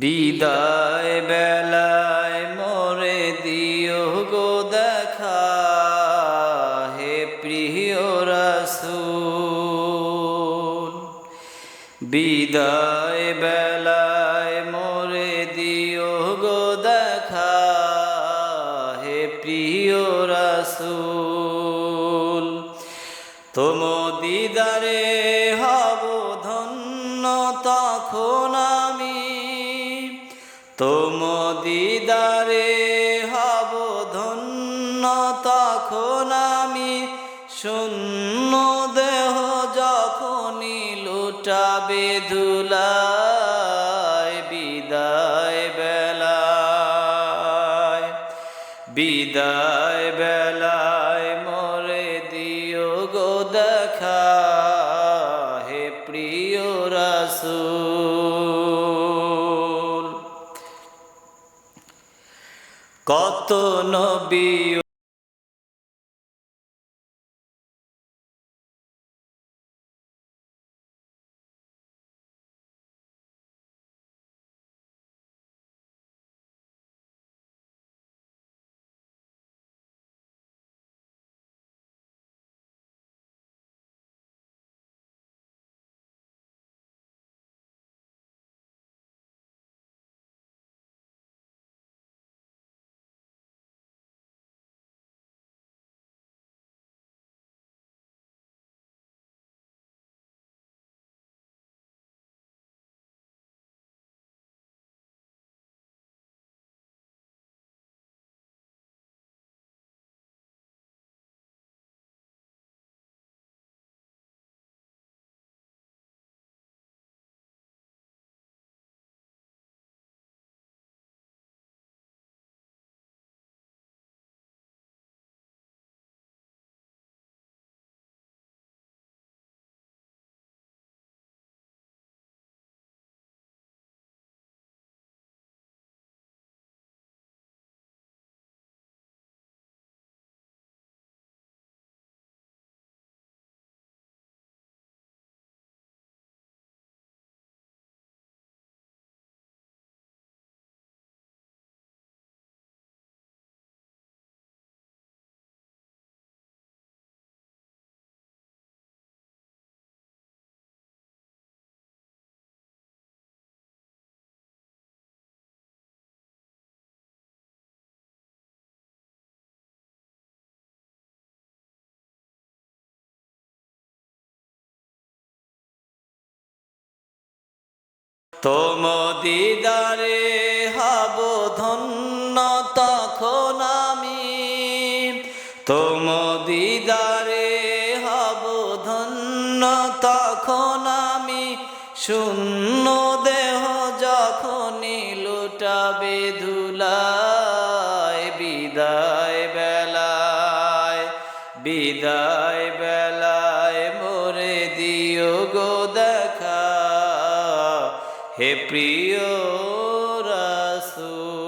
বিদায় বেলায় মোরে দিও গো দেখা, হে প্রিয় রাসূল। বিদায় বেলায় মোরে দিও গো দেখা, হে প্রিয় রাসূল। তোম দিদারে হব ধন্য, তখন আমি তোম দিদারে হব ধন্য, তখন আমি শূন্য দেহ যখনই লুটাবে ধুলায়, বিদায় বেলায় বিদায় বেলায় মরে দিও গো দেখা, হে প্রিয় রাসূল। কত নবী তোম দিদারে হব ধন্য তখন আমি। তোম দিদারে হব ধন্য তখন আমি। শূন্য দেহ যখনই লুটাবে ধুলায়, বিদায় বেলায় বিদায় বেলায়। হে প্রিয় রাসূল